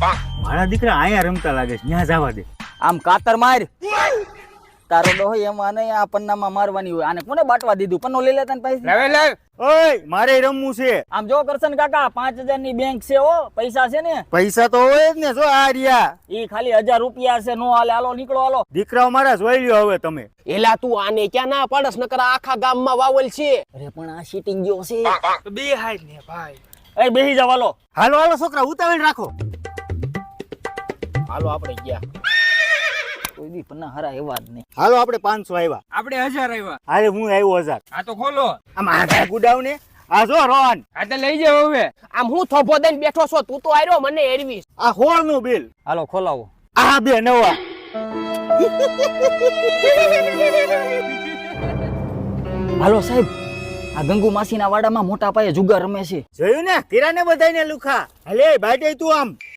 મારા દીકરા અહીંયા રમતા લાગે છે ત્યાં જવા દે. આમ કાતર માર. તારો ડોહો એમાં નહીં આ પન્નામાં મારવાની હોય. આને કોને બાટવા દીધું? પન્નો લઈ લેતા પૈસા? લાવે લે ઓય મારે રમવું છે. આમ જો કરશન કાકા પાંચ હજારની બેંક છે ઓ પૈસા છે ને. પૈસા તો હોય જ ને જો આ રહ્યા. ઈ ખાલી હજાર રૂપિયા છે નો હાલે. હાલો નીકળો હાલો. દીકરાઓ મારા જોઈ લ્યો હવે તમે. એલા તું આને ક્યાં ના પાડસ નકર આખા આખા ગામમાં વાવલ છે. અરે પણ આ સીટિંગ ગયો છે. બે હાઈ ને ભાઈ. એ બેહી જાવ હાલો. હાલો હાલો છોકરા ઉતાવળ રાખો. હાલો આપણે ગયા. કોઈ દી પન્ના હરા એવા જ નહીં. હાલો આપણે પાંચસો આવ્યા આપણે હજાર આવ્યા હાલે હું આવ્યો હજાર. આ તો ખોલો. આમ આધા ગુડાવ ને? આ જો રોન આ તો લઈ જાવ હવે. આમ હું થોભો દઈને બેઠો છો તું તો આર્યો મને એરવીશ આ હોળનું બિલ. હાલો ખોલાવો. આ બે નવા. હાલો સાહેબ આ ગંગુ માસીના વાડામાં મોટા પાયે જુગાર રમે છે. જોયું ને? કિરાને બધાને લુખા. હલે બાટે તું આમ.